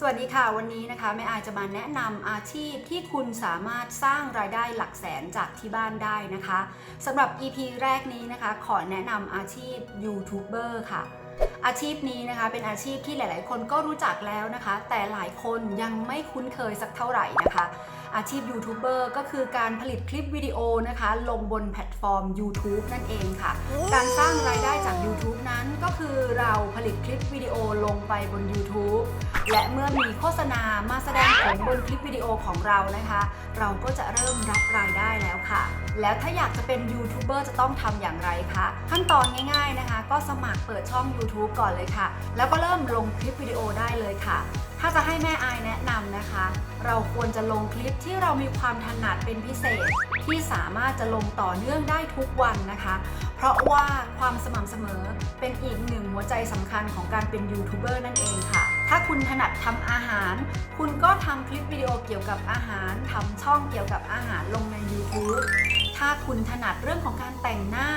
สวัสดีค่ะ วันนี้นะคะแม่อาจะมาแนะนำอาชีพที่คุณสามารถสร้างรายได้หลักแสนจากที่บ้านได้นะคะสำหรับ EP แรกนี้นะคะ ขอแนะนำอาชีพยูทูบเบอร์ค่ะ อาชีพนี้นะคะเป็นอาชีพที่หลาย ๆ คนก็รู้จักแล้วนะคะ แต่หลายคนยังไม่คุ้นเคยสักเท่าไหร่นะคะ อาชีพยูทูบเบอร์ก็คือการผลิตคลิปวิดีโอนะคะ ลงบนแพลตฟอร์ม YouTube นั่นเองค่ะ การสร้างรายได้จาก YouTube นั้นก็คือเราผลิตคลิปวิดีโอลงไปบน YouTube และเมื่อมีโฆษณามาแสดงผลบนคลิปวิดีโอของเรานะคะ เราก็จะเริ่มรับรายได้ แล้วถ้าอยากจะเป็นยูทูบเบอร์จะต้องทำอย่างไรคะขั้นตอนง่ายๆนะคะ ก็สมัครเปิดช่อง YouTube ก่อนเลยค่ะ แล้วก็เริ่มลงคลิปวิดีโอได้เลยค่ะ ถ้าจะให้แม่อายแนะนำนะคะ เราควรจะลงคลิปที่เรามีความถนัดเป็นพิเศษ ที่สามารถจะลงต่อเนื่องได้ทุกวันนะคะ เพราะว่าความสม่ำเสมอเป็นอีกหนึ่งหัวใจสำคัญของการเป็นยูทูบเบอร์นั่นเองค่ะถ้าคุณถนัดทำอาหาร คุณก็ทำคลิปวิดีโอเกี่ยวกับอาหารทำช่องเกี่ยวกับอาหารลงใน YouTube ถ้าคุณถนัดเรื่องของการแต่งหน้า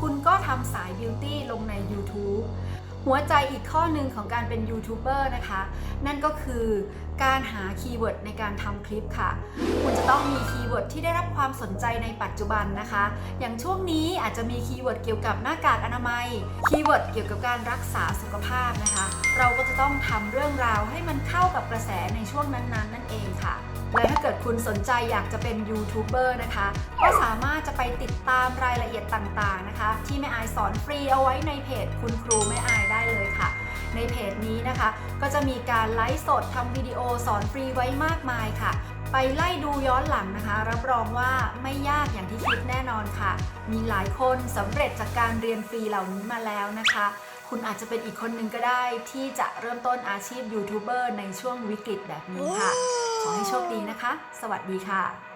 คุณก็ทำสายบิวตี้ลงใน YouTube หัวใจอีกข้อหนึ่งของการเป็นยูทูบเบอร์นะคะ นั่นก็คือการหาคีย์เวิร์ดในการทำคลิปค่ะ คุณจะต้องมีคีย์เวิร์ดที่ได้รับความสนใจในปัจจุบันนะคะ อย่างช่วงนี้อาจจะมีคีย์เวิร์ดเกี่ยวกับหน้ากากอนามัย คีย์เวิร์ดเกี่ยวกับการรักษาสุขภาพนะคะ เราก็จะต้องทำเรื่องราวให้มันเข้ากับกระแสในช่วงนั้นๆนั่นเองค่ะและถ้าเกิดคุณสนใจอยากจะเป็นยูทูบเบอร์นะคะ ก็สามารถจะไปติดตามรายละเอียดต่างๆนะคะ ที่แม่อายสอนฟรีเอาไว้ในเพจคุณครูแม่อาย นี้นะคะ ก็จะมีการไลฟ์สดทำวิดีโอสอนฟรีไว้มากมายค่ะ ไปไล่ดูย้อนหลังนะคะ รับรองว่าไม่ยากอย่างที่คิดแน่นอนค่ะ มีหลายคนสำเร็จจากการเรียนฟรีเหล่านี้มาแล้วนะคะ คุณอาจจะเป็นอีกคนหนึ่งก็ได้ที่จะเริ่มต้นอาชีพยูทูบเบอร์ในช่วงวิกฤตแบบนี้ค่ะ ขอให้โชคดีนะคะ สวัสดีค่ะ